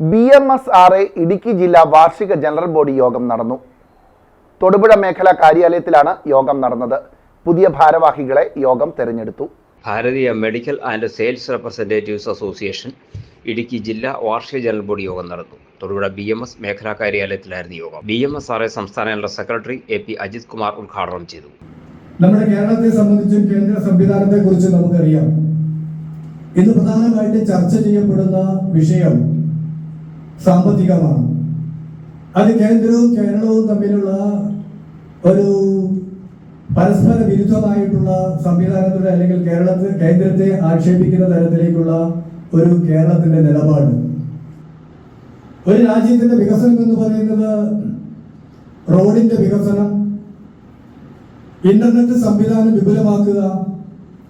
B M S R A Idukki ജില്ലാ വാർഷിക general body യോഗം നടന്നു. തൊടുപുഴ മേഖലാ കാര്യാലയത്തിലാണ് യോഗം നടന്നത്. പുതിയ ഭാരവാഹികളെ യോഗം തെരഞ്ഞെടുത്തു. Bharatiya medical and sales representatives association Idukki ജില്ലാ വാർഷിക ജനറൽ ബോഡി യോഗം നടന്നു. തൊടുപുഴ ബി എം എസ് മേഖലാ കാര്യാലയത്തിലായിരുന്നു യോഗം. B M S R A സംസ്ഥാന general secretary A P Ajith Kumar ഉദ്ഘാടനം ചെയ്തു. നമ്മുടെ കേരളത്തെ സംബന്ധിച്ചും കേന്ദ്ര സംവിധാനത്തെ കുറിച്ച് നമുക്കറിയാം. ഇന്ന് പ്രധാനമായിട്ട് ചർച്ച ചെയ്യപ്പെടുന്ന വിഷയം സാമ്പത്തികമാണ്. അത് കേന്ദ്രവും കേരളവും തമ്മിലുള്ള ഒരു പരസ്പര വിരുദ്ധമായിട്ടുള്ള സംവിധാനത്തിലൂടെ അല്ലെങ്കിൽ കേരളത്തിൽ കേന്ദ്രത്തെ ആക്ഷേപിക്കുന്ന തരത്തിലേക്കുള്ള ഒരു കേരളത്തിന്റെ നിലപാട്. ഒരു രാജ്യത്തിന്റെ വികസനം എന്ന് പറയുന്നത് റോഡിന്റെ വികസനം ഇന്റർനെറ്റ് സംവിധാനം വിപുലമാക്കുക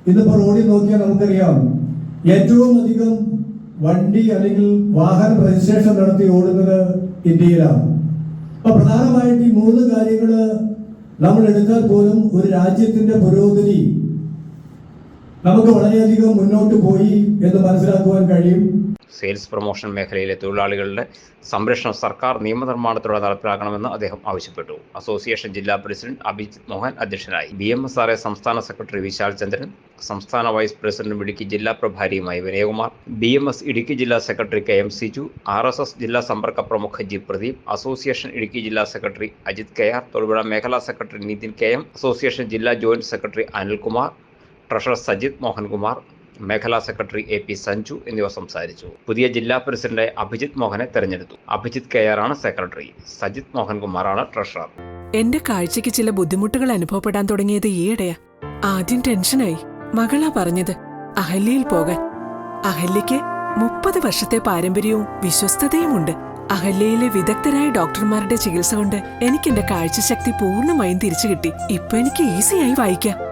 ഇന്നിപ്പോ റോഡിൽ നോക്കിയാൽ നമുക്കറിയാം ഏറ്റവും അധികം വണ്ടി അല്ലെങ്കിൽ വാഹന രജിസ്ട്രേഷൻ നടത്തി ഓടുന്നത് ഇന്ത്യയിലാണ്. അപ്പൊ പ്രധാനമായിട്ട് ഈ മൂന്ന് കാര്യങ്ങൾ നമ്മൾ എടുത്താൽ പോലും ഒരു രാജ്യത്തിന്റെ പുരോഗതി നമുക്ക് വളരെയധികം മുന്നോട്ട് പോയി എന്ന് മനസ്സിലാക്കുവാൻ കഴിയും. സെയിൽസ് പ്രൊമോഷൻ മേഖലയിലെ തൊഴിലാളികളുടെ സംരക്ഷണം സർക്കാർ നിയമനിർമ്മാണത്തിലൂടെ നടപ്പിലാക്കണമെന്ന് അദ്ദേഹം ആവശ്യപ്പെട്ടു. അസോസിയേഷൻ ജില്ലാ പ്രസിഡന്റ് അഭിജിത് മോഹൻ അധ്യക്ഷനായി. B M S R A സംസ്ഥാന സെക്രട്ടറി വിശാൽ ചന്ദ്രൻ സംസ്ഥാന വൈസ് പ്രസിഡന്റ് ഇടുക്കി ജില്ലാ പ്രഭാരിയുമായി Vinayakumar B M S Idukki ജില്ലാ secretary K M Siju R S S ജില്ലാ സമ്പർക്ക പ്രമുഖ ജി പ്രദീപ് അസോസിയേഷൻ ഇടുക്കി ജില്ലാ secretary Ajith K R Thodupuzha മേഖലാ secretary Nithin K M association ജില്ലാ joint secretary Anilkumar treasurer Sajith Mohankumar മേഖലാ secretary A P Sanju എന്നിവർ സംസാരിച്ചു. പുതിയ ജില്ലാ പ്രസിഡന്റ് അഭിജിത് മോഹനെ തെരഞ്ഞെടുത്തു. അഭിജിത് കെ ആണ് സെക്രട്ടറി. സജിത് മോഹൻകുമാറാണ് ട്രഷറർ. എന്റെ കാഴ്ചക്ക് ചില ബുദ്ധിമുട്ടുകൾ അനുഭവപ്പെടാൻ തുടങ്ങിയത് ഈയിടെയാ. ആദ്യം ടെൻഷനായി. മകളാ പറഞ്ഞത് അഹല്യയിൽ പോകാൻ. അഹല്യയ്ക്ക് മുപ്പത് വർഷത്തെ പാരമ്പര്യവും വിശ്വസ്തതയുമുണ്ട്. അഹല്യയിലെ വിദഗ്ധരായ ഡോക്ടർമാരുടെ ചികിത്സ കൊണ്ട് എനിക്ക് എന്റെ കാഴ്ചശക്തി പൂർണമായും തിരിച്ചു കിട്ടി ഇപ്പൊ എനിക്ക് ഈസിയായി വായിക്കാം.